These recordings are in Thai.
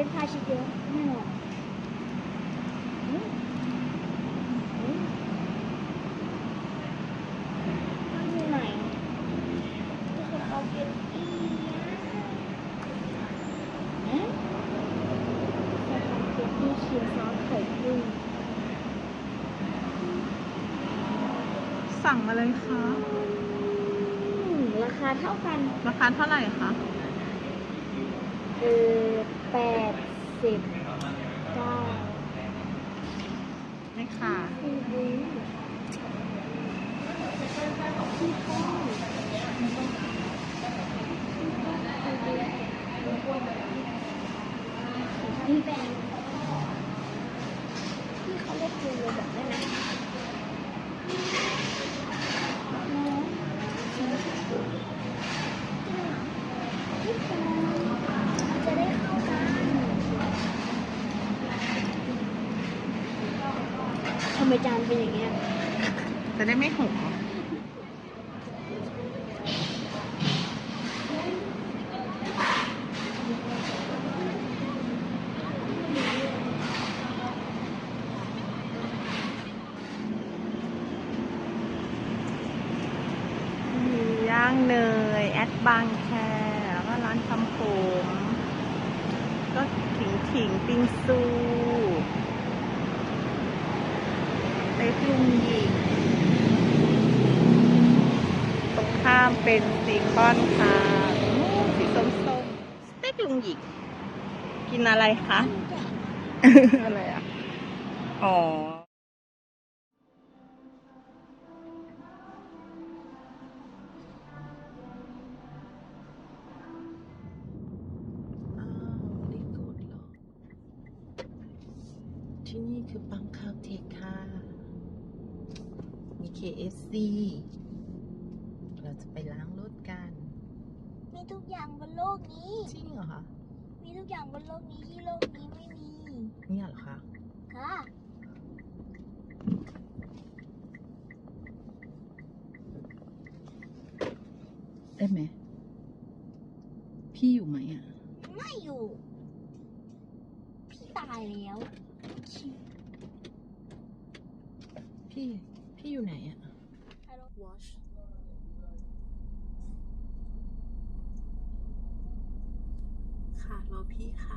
เป็นพาชีเยอะแน่นอนอืมอืมมันอยู่ไหนที่สปาเกตตี้อะฮะสปาเกตตี้ชีสซอสไข่กุ้งสั่งมาเลยค่ะ ราคาเท่ากัน ราคาเท่าไหร่คะ เออ แปดสิบเก้านี่ค่ะอืมอืมที่ห้องที่แบงที่เขาเรียกคือแบบได้ไหมจะได้เข้ากันทำ ไมจานเป็นอย่างเงี้ยจะได้ไม่หกมีย่างเนยแอดบางแคแล้วก็ร้านทำผมก็ถิงถิงปิงซู เต็กลุงหญิงตรงข้ามเป็นซีคอนค่ะอู้สีส้มๆสเต็กลุงหญิงกินอะไรคะ อะไรอะ อ๋ออ้าวไม่ได้กดหรอกที่นี่คือปั๊มคาวเทคค่ะมี KFC เราจะไปล้างรถกัน มีทุกอย่างบนโลกนี้ จริงเหรอคะ มีทุกอย่างบนโลกนี้ที่โลกนี้ไม่มี เนี่ยเหรอคะ ค่ะ ได้ไหม พี่อยู่ไหมอะ ไม่อยู่ พี่ตายแล้ว พี่ พี่อยู่ไหนอะ Hello Wash ค่ะ รอพี่ค่ะ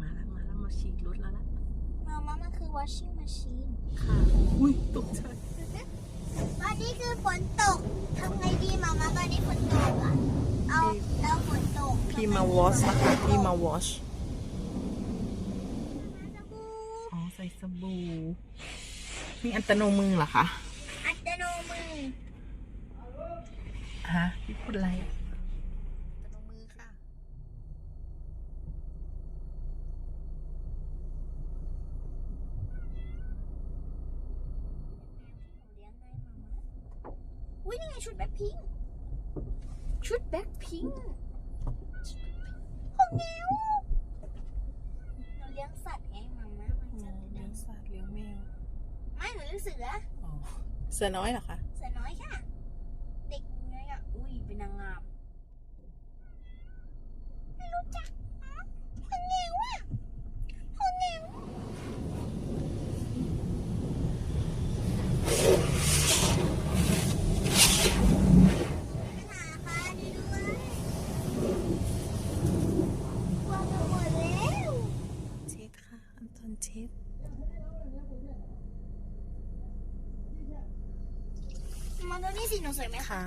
มาแล้วมาแล้วมาฉีดรถแล้วล่ะ มาม่ามันคือ washing machine ค่ะ อุ้ยตกใจตอนนี้คือฝนตกทำไงดีมาม่าตอนนี้ฝนตกอะ เอาเอาฝนตกพี่มาวอชนะคะพี่มาวอชสบู่อ๋อใส่สบู่ นี่อัตโนมือเหรอคะ อัตโนมือฮะพี่พูดอะไร อัตโนมือค่ะเลี้ยงได้มาม่าอุ้ยนี่ไงชุดแบ็คพิงค์ชุดแบ็คพิงค์ของแนวเราเลี้ยงสัตว์ไงมาม่ามันจะเลี้ยงสัตว์เลี้ยงแมวไม่ หนูเลี้ยงเสืออ๋อเสือน้อยเหรอคะ เสือน้อยค่ะ เด็กน้อยอะ อุ้ยเป็นนางงามไม่รู้จักนะคนเนวอะคนเนวหาปลาดีด้วยกลัวจะหมดแล้ว เช็ดค่ะ อันตอนเช็ด มาดูนี่สิหนูสวยไหมคะค่ะ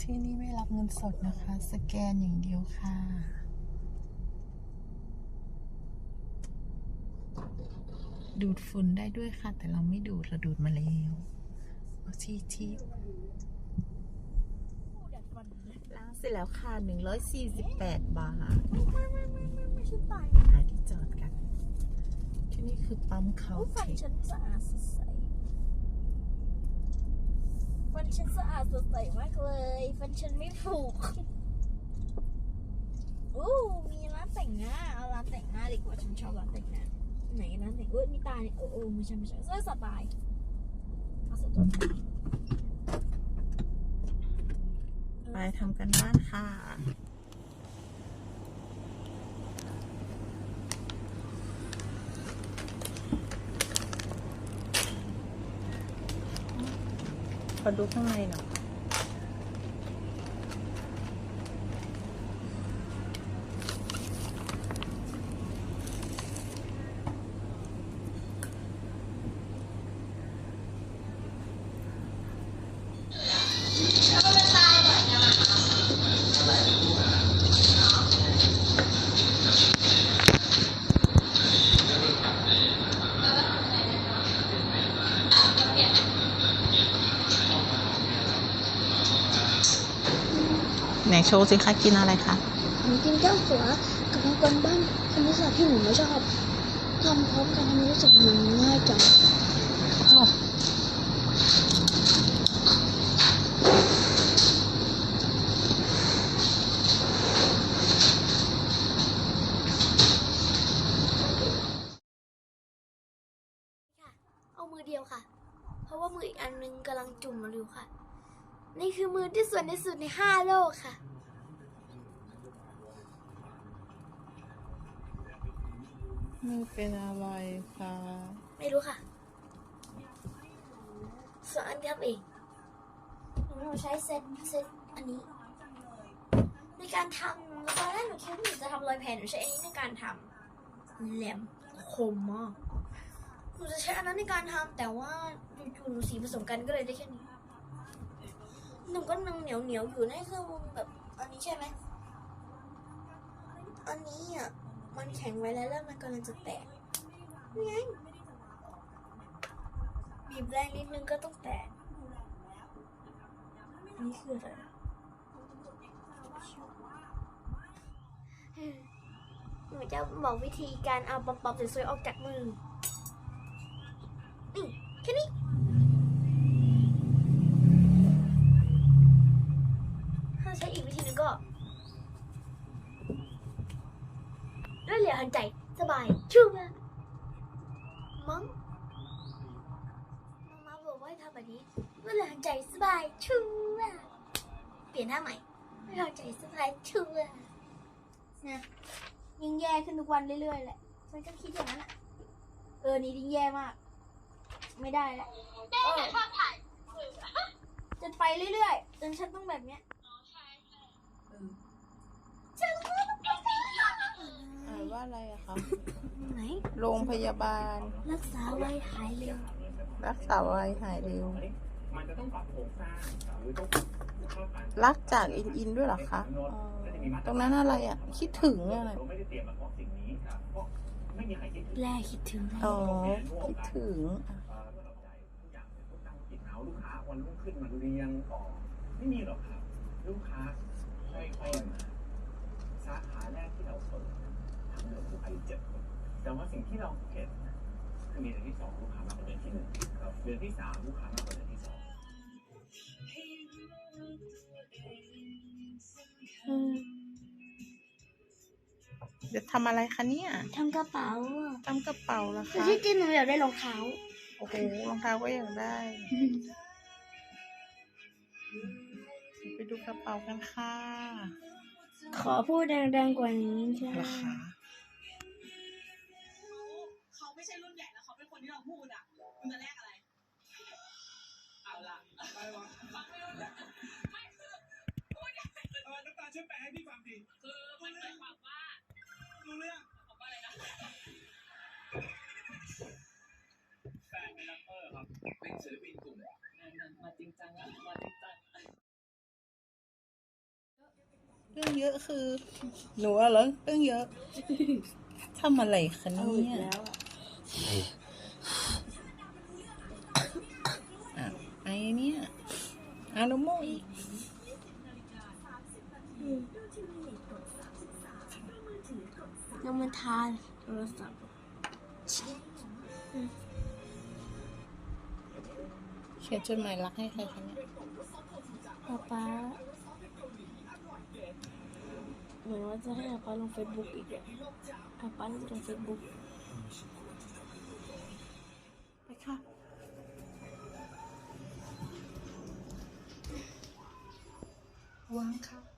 ที่นี่ไม่รับเงินสดนะคะ สแกนอย่างเดียวค่ะ ดูดฝุ่นได้ด้วยค่ะ แต่เราไม่ดูดเราดูดมาแล้วเอาที่ที่ล้างเสร็จแล้วค่ะ 148 บาทไม่ไม่ไม่ไม่ไม่ฉันตายหาที่จอดกัน ที่นี่คือปั๊มเขาโอ้ฟันเทคฉันสะอาดสดใส ฟันฉันสะอาดสดใสมากเลย ฟันฉันไม่ผุอู้มีร้านแต่งหน้าเอาร้านแต่งหน้าดีกว่าฉันชอบร้านแต่งหน้าไหนร้านแต่งเอ้ยมีตาเนี่ยโอ้โอ้ไม่ใช่ไม่ใช่เสื้อสไตล์เอาสไตล์ไปทำกันบ้านค่ะ ขอดูข้างในหน่อย ไหนโชว์สิคะกินอะไรคะหนูกินเจ้าสัวกับมังกรบ้านคณิตศาสตร์ที่หนูไม่ชอบทำพร้อมกันทำไมรู้สึกมันง่ายจังเอามือเดียวค่ะ เพราะว่ามืออีกอันนึงกำลังจุ่มมาอยู่ค่ะ นี่คือมือที่สวยที่สุดในห้าโลกค่ะไม่เป็นอะไรคะไม่รู้ค่ะส่วนอันทำเองหนูใช้เซตเซตอันนี้ ในการทำตอนแรกหนูคิดว่าหนูจะทำรอยแผลหนูใช้อันนี้ในการทำแหลมคมมากหนูจะใช้อันนั้นในการทำแต่ว่าอยู่ๆหนูสีผสมกันก็เลยได้แค่นี้ หนูก็นังเหนียวเหนียวอยู่นั่นคือแบบอันนี้ใช่ไหมอันนี้อะมันแข็งไว้แล้วแล้วมันกำลังจะแตกนี่ไงบีบแรงนิดนึงก็ต้องแตกอันนี้คืออะไรหนูจะบอกวิธีการเอาป๊อปๆสวยๆออกจากมือ นี่แค่นี้ ถ้าใช้อีกวิธีหนึงก็ด้วยเหลียวหันใจ สบายชุ่มอะมั้งมามาบอกว่าให้ทำแบบนี้ด้วยเหลียวหันใจสบายชุ่มอะเปลี่ยนหน้าใหม่ด้วยเหลียวหันใจสบายชุ่มอะนะยิ่งแย่ขึ้นทุกวันเรื่อยๆแหละฉันก็คิดอย่างนั้นอะเออนี่ยิ่งแย่มาก ไม่ได้แล้วเออจะไปเรื่อยๆจนฉันต้องแบบเนี้ย อ่าน ว่าอะไรอะคะไหน โรงพยาบาล รักษาไว้หายเร็ว รักษาไว้หายเร็วมันจะต้องปรับโครงสร้างหรือต้องเข้ากันรักจากอินอินด้วยเหรอคะอ๋อตรงนั้นอะไรอะคิดถึงอะไรเราไม่ได้เตรียมมาเพราะสิ่งนี้ครับเพราะไม่มีใครคิดถึงแรกคิดถึงอะไรอ๋อคิดถึงอะเอ่อระดับใจทุกอย่างเป็นต้องตั้งจิตเอาลูกค้าวันรุ่งขึ้นมาเรียงต่อไม่มีหรอกครับ ลูกค้าค่อยๆมาสาขาแรก ค้าอยู่เจ็ดคนแต่ว่าสิ่งที่เราเห็นคือมีเดือนที่สองลูกค้ามากกว่าเดือนที่หนึ่งครับเดือนที่สามลูกค้ามากกว่าเดือนที่สองอืมเดี๋ยวทำอะไรคะเนี่ยทำกระเป๋าอะทำกระเป๋าเหรอแต่คะที่จริงหนูอยากได้รองเท้า โอ้โหรองเท้าก็อยากได้ไปดูกระเป๋ากันค่ะขอพูดดังๆกว่านี้ใช่เหรอคะเขา คนที่เราพูดอะคุณจะแลกอะไร เอาละอะไรวะฟังไม่รู้เรื่องไม่คือพูดยังไงเออน้ำตาลช่วยแปลให้พี่ฟังดิคือมันหมายความว่ารู้เรื่องบอกว่าอะไรนะแฟนเป็นแรปเปอร์ครับเป็นศิลปินกลุ่มนั่นๆมาจริงจังอะมาจริงจังอะเรื่องเยอะคือ หนูอะเหรอเรื่องเยอะทำอะไรคะเอาเนี่อีกยแล้วอะอะ ไอ้เนี่ยอาโนโมอีกยังมันทานโทรศัพท์เขียนจดหมายรักให้ใครคะเนี่ยป๊าป๊าเหมือนว่าจะให้ป๊าป๊าลงเฟซบุ๊กอีกอะป๊าป๊าลงเฟซบุ๊ก วางค่ะ